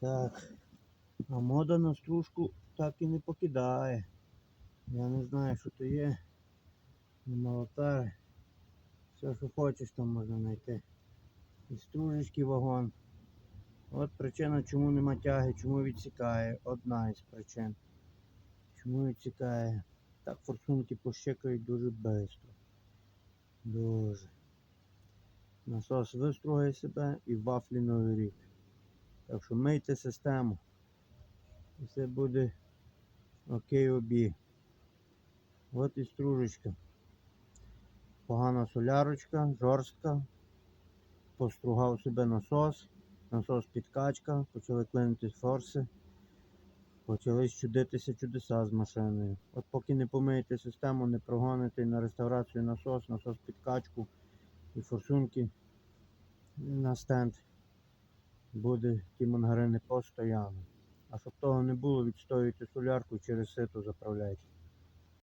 Так. А мода на стружку так і не покидає. Я не знаю, що то є. Не молотари. Все, що хочеш, там можна знайти. І стружечки вагон. От причина, чому нема тяги, чому відсікає. Одна із причин. Чому відсікає? Так форсунки пощекають дуже швидко. Дуже. Насос вистругає себе і вафлі новий рік. Так що мийте систему. І все буде окей обі. От і стружечка. Погана солярочка, жорстка. Постругав себе насос. Насос підкачка, почали клинити форси. Почали чудитися чудеса з машиною. От поки не помиєте систему, не прогоните на реставрацію насос, насос підкачку і форсунки на стенд буде ті мангарини постоянно. А щоб того не було, відстоюйте солярку і через сито заправляйте.